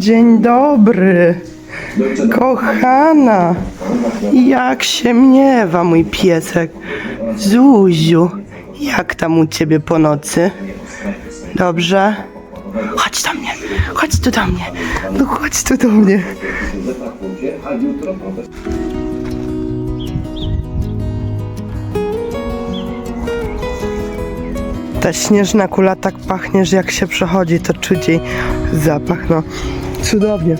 Dzień dobry, kochana. Jak się mniewa mój piesek? Zuziu, jak tam u ciebie po nocy? Dobrze? Chodź do mnie, chodź tu do mnie. No chodź tu do mnie. Ta śnieżna kula tak pachnie, że jak się przechodzi, to czuć jej zapach. No, cudownie,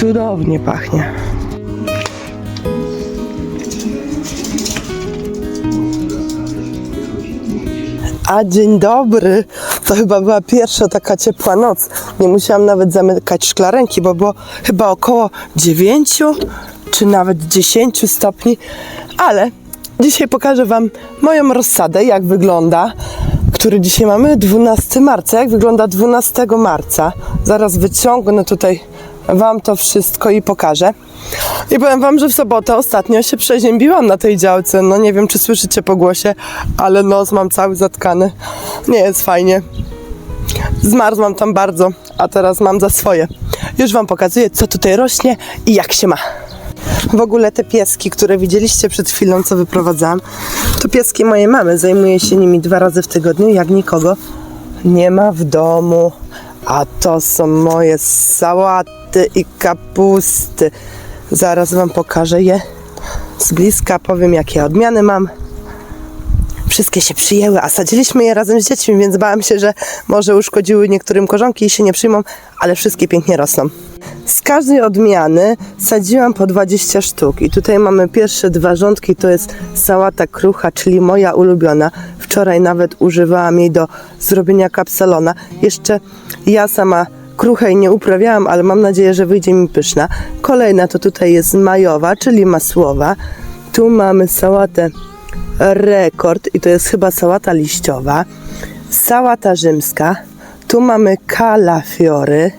cudownie pachnie. A dzień dobry. To chyba była pierwsza taka ciepła noc. Nie musiałam nawet zamykać szklarenki, bo było chyba około 9 czy nawet 10 stopni. Ale dzisiaj pokażę Wam moją rozsadę, jak wygląda. Który dzisiaj mamy? 12 marca. Jak wygląda 12 marca? Zaraz wyciągnę tutaj Wam to wszystko i pokażę. I powiem Wam, że w sobotę ostatnio się przeziębiłam na tej działce. No nie wiem, czy słyszycie po głosie, ale nos mam cały zatkany. Nie jest fajnie. Zmarzłam tam bardzo, a teraz mam za swoje. Już Wam pokazuję, co tutaj rośnie i jak się ma. W ogóle te pieski, które widzieliście przed chwilą, co wyprowadzałam, to pieski mojej mamy. Zajmuję się nimi dwa razy w tygodniu, jak nikogo nie ma w domu. A to są moje sałaty i kapusty. Zaraz Wam pokażę je z bliska, powiem jakie odmiany mam. Wszystkie się przyjęły, a sadziliśmy je razem z dziećmi, więc bałam się, że może uszkodziły niektórym korzonki i się nie przyjmą, ale wszystkie pięknie rosną. Z każdej odmiany sadziłam po 20 sztuk i tutaj mamy pierwsze dwa rządki, to jest sałata krucha, czyli moja ulubiona. Wczoraj nawet używałam jej do zrobienia kapsalona. Jeszcze ja sama kruchej nie uprawiałam, ale mam nadzieję, że wyjdzie mi pyszna. Kolejna to tutaj jest majowa, czyli masłowa. Tu mamy sałatę rekord i to jest chyba sałata liściowa. Sałata rzymska. Tu mamy kalafiory.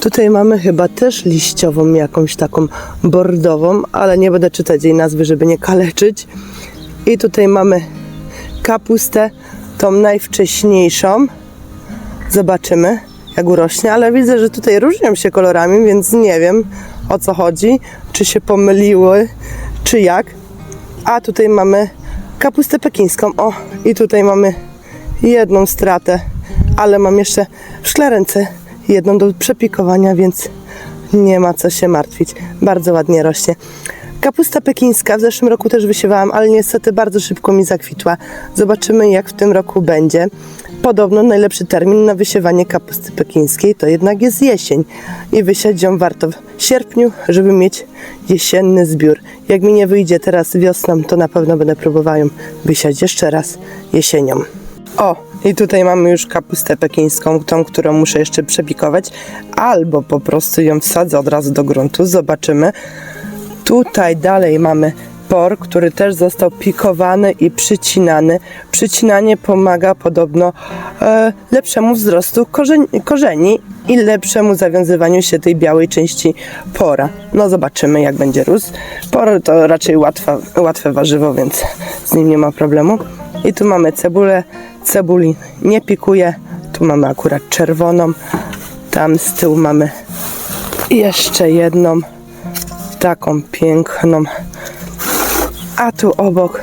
Tutaj mamy chyba też liściową, jakąś taką bordową, ale nie będę czytać jej nazwy, żeby nie kaleczyć. I tutaj mamy kapustę, tą najwcześniejszą. Zobaczymy, jak urośnie, ale widzę, że tutaj różnią się kolorami, więc nie wiem o co chodzi, czy się pomyliły, czy jak. A tutaj mamy kapustę pekińską. O, i tutaj mamy jedną stratę, ale mam jeszcze w szklarence jedną do przepikowania, więc nie ma co się martwić. Bardzo ładnie rośnie. Kapusta pekińska w zeszłym roku też wysiewałam, ale niestety bardzo szybko mi zakwitła. Zobaczymy jak w tym roku będzie. Podobno najlepszy termin na wysiewanie kapusty pekińskiej to jednak jest jesień i wysiać ją warto w sierpniu, żeby mieć jesienny zbiór. Jak mi nie wyjdzie teraz wiosną, to na pewno będę próbowała ją wysiać jeszcze raz jesienią. O, i tutaj mamy już kapustę pekińską, tą, którą muszę jeszcze przepikować, albo po prostu ją wsadzę od razu do gruntu, zobaczymy. Tutaj dalej mamy por, który też został pikowany i przycinany. Przycinanie pomaga podobno e, lepszemu wzrostu korzeni, korzeni i lepszemu zawiązywaniu się tej białej części pora. No zobaczymy jak będzie rósł. Por to raczej łatwa, łatwe warzywo, więc z nim nie ma problemu. I tu mamy cebulę. Cebuli nie pikuje. Tu mamy akurat czerwoną. Tam z tyłu mamy jeszcze jedną taką piękną. A tu obok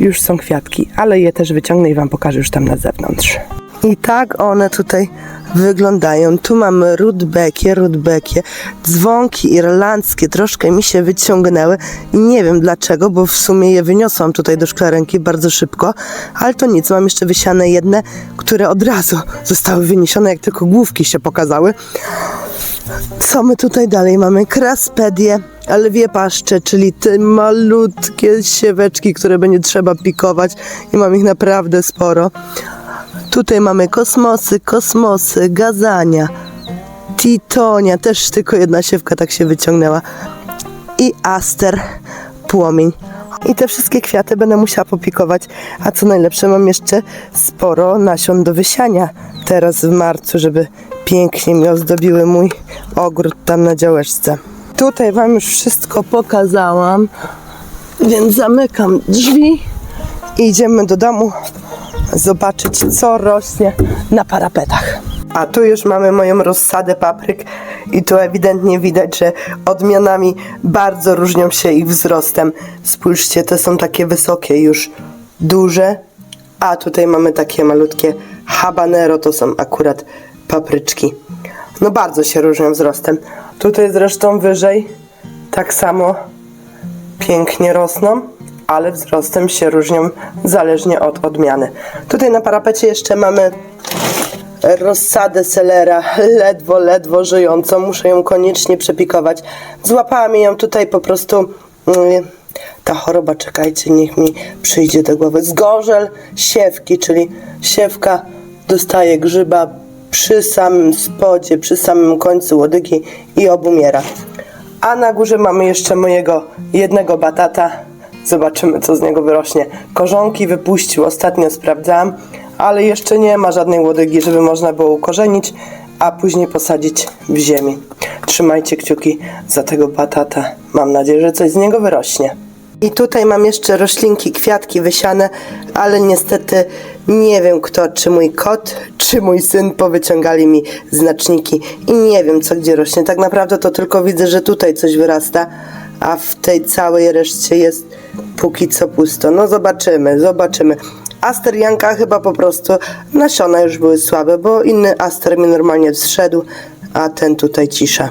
już są kwiatki, ale je też wyciągnę i Wam pokażę już tam na zewnątrz. I tak one tutaj wyglądają. Tu mamy rudbekie, rudbekie, dzwonki irlandzkie, troszkę mi się wyciągnęły i nie wiem dlaczego, bo w sumie je wyniosłam tutaj do szklarenki bardzo szybko, ale to nic, mam jeszcze wysiane jedne, które od razu zostały wyniesione, jak tylko główki się pokazały. Co my tutaj dalej mamy? Kraspedię, lwie paszcze, czyli te malutkie sieweczki, które będzie trzeba pikować i mam ich naprawdę sporo. Tutaj mamy kosmosy, kosmosy, gazania, titonia, też tylko jedna siewka tak się wyciągnęła i aster, płomień. I te wszystkie kwiaty będę musiała popikować, a co najlepsze mam jeszcze sporo nasion do wysiania teraz w marcu, żeby pięknie mi ozdobiły mój ogród tam na działeczce. Tutaj Wam już wszystko pokazałam, więc zamykam drzwi i idziemy do domu zobaczyć, co rośnie na parapetach. A tu już mamy moją rozsadę papryk i tu ewidentnie widać, że odmianami bardzo różnią się ich wzrostem. Spójrzcie, te są takie wysokie już, duże, a tutaj mamy takie malutkie habanero, to są akurat papryczki. No bardzo się różnią wzrostem. Tutaj zresztą wyżej tak samo pięknie rosną, ale wzrostem się różnią zależnie od odmiany. Tutaj na parapecie jeszcze mamy rozsadę selera, ledwo, ledwo żyjącą. Muszę ją koniecznie przepikować. Złapałam ją tutaj po prostu. mm, Ta choroba, czekajcie, niech mi przyjdzie do głowy. Zgorzel siewki, czyli siewka dostaje grzyba przy samym spodzie, przy samym końcu łodygi i obumiera. A na górze mamy jeszcze mojego jednego batata. Zobaczymy, co z niego wyrośnie. Korzonki wypuścił, ostatnio sprawdzałam, ale jeszcze nie ma żadnej łodygi, żeby można było ukorzenić, a później posadzić w ziemi. Trzymajcie kciuki za tego batata. Mam nadzieję, że coś z niego wyrośnie. I tutaj mam jeszcze roślinki, kwiatki wysiane, ale niestety nie wiem kto, czy mój kot, czy mój syn powyciągali mi znaczniki i nie wiem co gdzie rośnie. Tak naprawdę to tylko widzę, że tutaj coś wyrasta, a w tej całej reszcie jest póki co pusto. No zobaczymy, zobaczymy. Asterianka chyba po prostu nasiona już były słabe, bo inny aster mi normalnie zszedł, a ten tutaj cisza.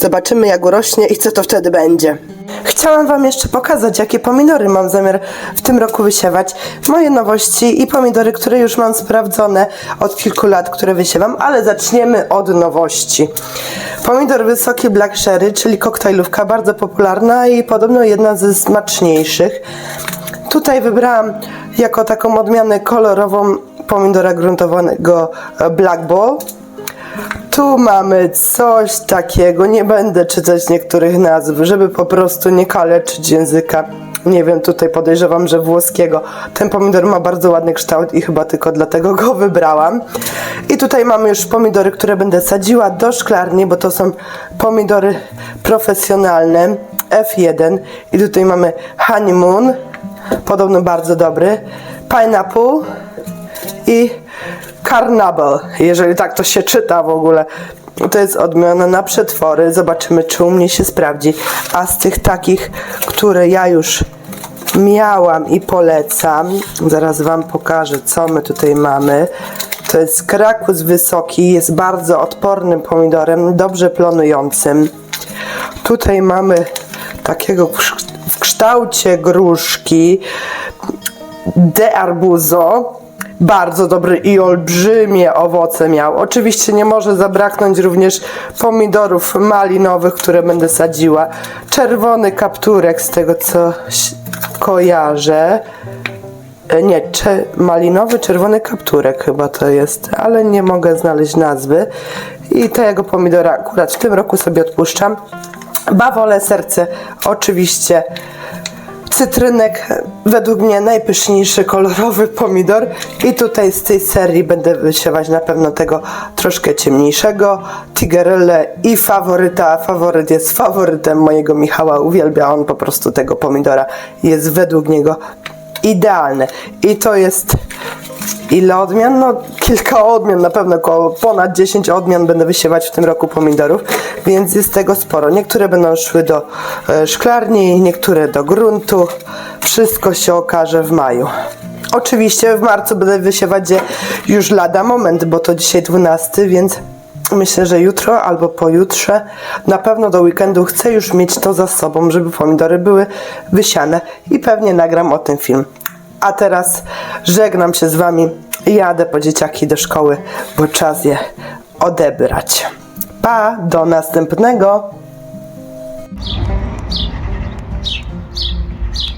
Zobaczymy jak urośnie i co to wtedy będzie. Chciałam Wam jeszcze pokazać, jakie pomidory mam zamiar w tym roku wysiewać. Moje nowości i pomidory, które już mam sprawdzone od kilku lat, które wysiewam, ale zaczniemy od nowości. Pomidor wysoki Black Sherry, czyli koktajlówka, bardzo popularna i podobno jedna ze smaczniejszych. Tutaj wybrałam jako taką odmianę kolorową pomidora gruntowanego e, Black Ball. Tu mamy coś takiego, nie będę czytać niektórych nazw, żeby po prostu nie kaleczyć języka. Nie wiem, tutaj podejrzewam, że włoskiego. Ten pomidor ma bardzo ładny kształt i chyba tylko dlatego go wybrałam. I tutaj mamy już pomidory, które będę sadziła do szklarni, bo to są pomidory profesjonalne F1. I tutaj mamy honeymoon, podobno bardzo dobry, pineapple i Carnable, jeżeli tak to się czyta w ogóle. To jest odmiana na przetwory. Zobaczymy, czy u mnie się sprawdzi. A z tych takich, które ja już miałam i polecam, zaraz Wam pokażę, co my tutaj mamy. To jest krakus wysoki, jest bardzo odpornym pomidorem, dobrze plonującym. Tutaj mamy takiego w kształcie gruszki de arbuzo. Bardzo dobry i olbrzymie owoce miał. Oczywiście nie może zabraknąć również pomidorów malinowych, które będę sadziła. Czerwony kapturek, z tego co kojarzę. E, Nie, malinowy, czerwony kapturek chyba to jest, ale nie mogę znaleźć nazwy. I tego pomidora akurat w tym roku sobie odpuszczam. Bawole serce, oczywiście. Cytrynek, według mnie najpyszniejszy kolorowy pomidor. I tutaj z tej serii będę wysiewać na pewno tego troszkę ciemniejszego. Tigerelle i faworyta. Faworyt jest faworytem mojego Michała. Uwielbia on po prostu tego pomidora. Jest według niego idealny. I to jest ile odmian? No kilka odmian, na pewno około ponad 10 odmian będę wysiewać w tym roku pomidorów, więc jest tego sporo. Niektóre będą szły do e, szklarni, niektóre do gruntu. Wszystko się okaże w maju. Oczywiście w marcu będę wysiewać je już lada moment, bo to dzisiaj 12, więc myślę, że jutro albo pojutrze, na pewno do weekendu chcę już mieć to za sobą, żeby pomidory były wysiane i pewnie nagram o tym film. A teraz żegnam się z Wami. Jadę po dzieciaki do szkoły, bo czas je odebrać. Pa, do następnego.